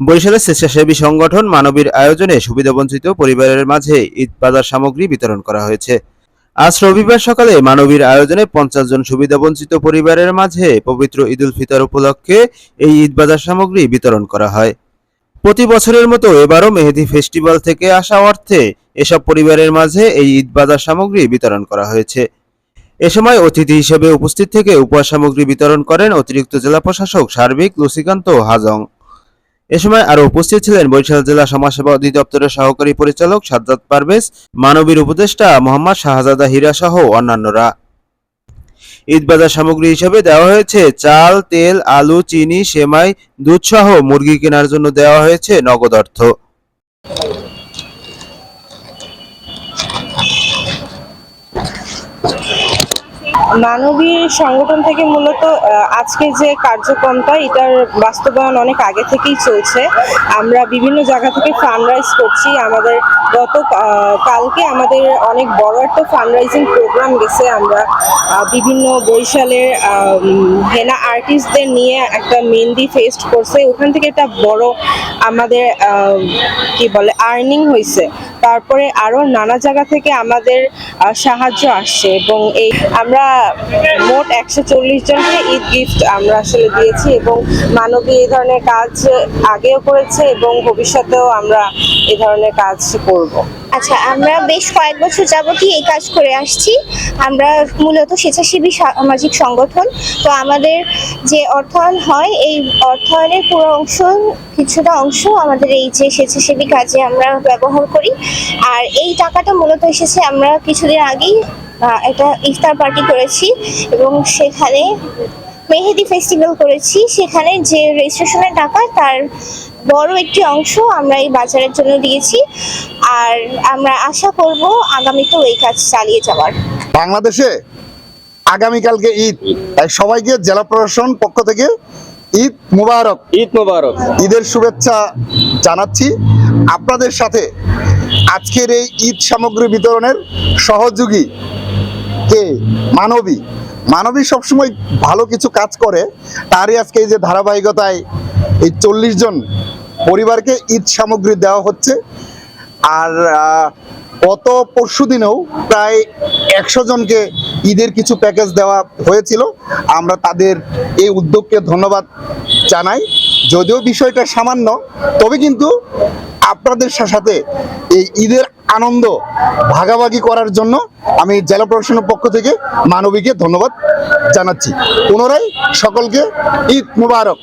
বরিশালের স্বেচ্ছাসেবী সংগঠন মানবীর আয়োজনে সুবিধাবঞ্চিত পরিবারের মাঝে ঈদ বাজার সামগ্রী বিতরণ করা হয়েছে। আজ রবিবার সকালে মানবীর আয়োজনে পঞ্চাশ জন সুবিধাবঞ্চিত পরিবারের মাঝে পবিত্র ঈদুল ফিতর উপলক্ষে এই ঈদ বাজার সামগ্রী বিতরণ করা হয়। প্রতি বছরের মতো এবারও মেহেদি ফেস্টিভ্যাল থেকে আসা অর্থে এসব পরিবারের মাঝে এই ঈদ বাজার সামগ্রী বিতরণ করা হয়েছে। এ সময় অতিথি হিসেবে উপস্থিত থেকে উপহার সামগ্রী বিতরণ করেন অতিরিক্ত জেলা প্রশাসক সার্বিক লুসিকান্ত হাজং। এ সময় আরও উপস্থিত ছিলেন বরিশাল জেলা সমাজসেবা অধিদপ্তরের সহকারী পরিচালক সাজ্জাদ পারভেজ, মানবীর উপদেষ্টা মোহাম্মদ শাহজাদা হীরা সহ অন্যান্যরা। ঈদবাজার সামগ্রী হিসেবে দেওয়া হয়েছে চাল, তেল, আলু, চিনি, সেমাই, দুধসহ মুরগি কেনার জন্য দেওয়া হয়েছে নগদ অর্থ। মানবী সংগঠন থেকে মূলত আজকে যে কার্যক্রমটা, এটার বাস্তবায়ন অনেক আগে থেকেই চলছে। আমরা বিভিন্ন জায়গা থেকে ফান্ড রাইজ করছি। আমাদের গত কালকে আমাদের অনেক বড় একটা ফান্ড রাইজিং প্রোগ্রাম গেছে। আমরা বিভিন্ন বরিশালের হেনা আর্টিস্টদের নিয়ে একটা মেহেন্দি ফেস্ট করছে। ওখান থেকে একটা বড় আমাদের কি বলে আর্নিং হয়েছে। তারপরে আরও নানা জায়গা থেকে আমাদের সাহায্য আসছে এবং এই আমরা মোট একশো চল্লিশ জনকে ঈদ গিফট আমরা আসলে দিয়েছি এবং মানবী এই ধরনের কাজ আগেও করেছে এবং ভবিষ্যতেও আমরা এই ধরনের কাজ করব। আচ্ছা আমরা বেশ কয়েক বছর যাবতই এই কাজ করে আসছি। আমরা মূলত স্বেচ্ছাসেবী সামাজিক সংগঠন। তো আমাদের যে অর্থায়ন হয়, এই অর্থায়নের পুরো অংশ, কিছুটা অংশ আমাদের এই যে স্বেচ্ছাসেবী কাজে আমরা ব্যবহার করি। আর এই টাকাটা মূলত এসেছে, আমরা কিছুদিন আগেই একটা ইফতার পার্টি করেছি এবং সেখানে মেহেদি ফেস্টিভ্যাল করেছি। সেখানে যে রেজিস্ট্রেশনের টাকা তার বড় একটি অংশ আমরা এই বাজারের জন্য দিয়েছি। আর আমরা আশা করব আগামীতেও এই কাজ চালিয়ে যাওয়ার। বাংলাদেশে আগামীকালকে ঈদ। তাই সবাইকে জেলা প্রশাসন পক্ষ থেকে ঈদ মুবারক। ঈদ মোবারক। ঈদের শুভেচ্ছা জানাচ্ছি। আপনাদের সাথে আজকের এই ঈদ সামগ্রী বিতরণের সহযোগী কে? মানবী। মানবী সবসময় ভালো কিছু কাজ করে, তারই আজকে এই যে ধারাবাহিকতায় এই চল্লিশ জন পরিবারকে ঈদ সামগ্রী দেওয়া হচ্ছে। আর গত পরশু দিনেও প্রায় একশো জনকে ঈদের কিছু প্যাকেজ দেওয়া হয়েছিল। আমরা তাদের এই উদ্যোগকে ধন্যবাদ জানাই। যদিও বিষয়টা সামান্য, তবে কিন্তু আপনাদের সাথে এই ঈদের আনন্দ ভাগাভাগি করার জন্য আমি জেলা প্রশাসনের পক্ষ থেকে মানবীকে ধন্যবাদ জানাচ্ছি। পুনরায় সকলকে ঈদ মুবারক।